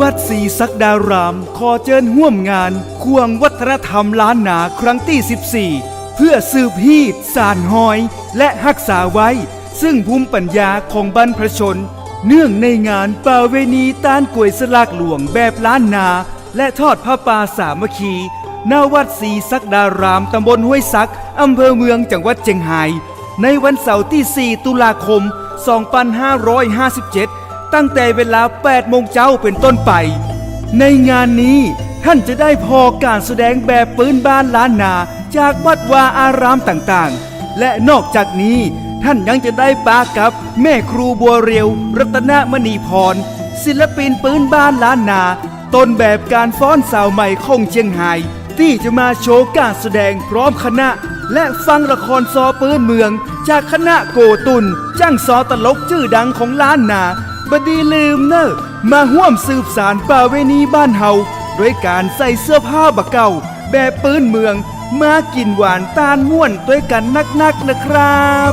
วัดศรีศักดาราม ขอเจิญห่วมงาน ควงวัฒนธรรมล้านนาครั้งที่ 14 เพื่อสืบฮีดสารหอย และรักษาไว้ ซึ่งภูมิปัญญาของบรรพชน เนื่องในงานปาเวณีต้านกวยสลากหลวงแบบล้านนา และทอดผ้าป่าสามัคคีณวัดศรีศักดารามตำบลห้วยซักอำเภอเมืองจังหวัดเชียงไฮ้ในวันเสาร์ที่ 4 ตุลาคม 2557 ตั้งแต่เวลา 8 โมงเจ้าเป็นต้นไป ในงานนี้ท่านจะได้พอการแสดงแบบปืนบ้านล้านนาจากวัดวาอารามต่างๆ และนอกจากนี้ท่านยังจะได้ปากับแม่ครูบัวเรียว รัตนมณีพร ศิลปินปืนบ้านล้านนาต้นแบบการฟ้อนสาวใหม่ของเชียงไฮ้ที่จะมาโชว์การแสดงพร้อมคณะ และฟังละครซอปืนเมือง จากคณะโกตุนจ้างซอตลกชื่อดังของล้านนา บดีลืมเนอะมาห่วมสืบสารป่าเวณีบ้านเฮาด้วยการใส่เสื้อผ้าบะเก่า แบบปืนเมือง มากินหวานตาลม่วนด้วยกันนักๆนะครับ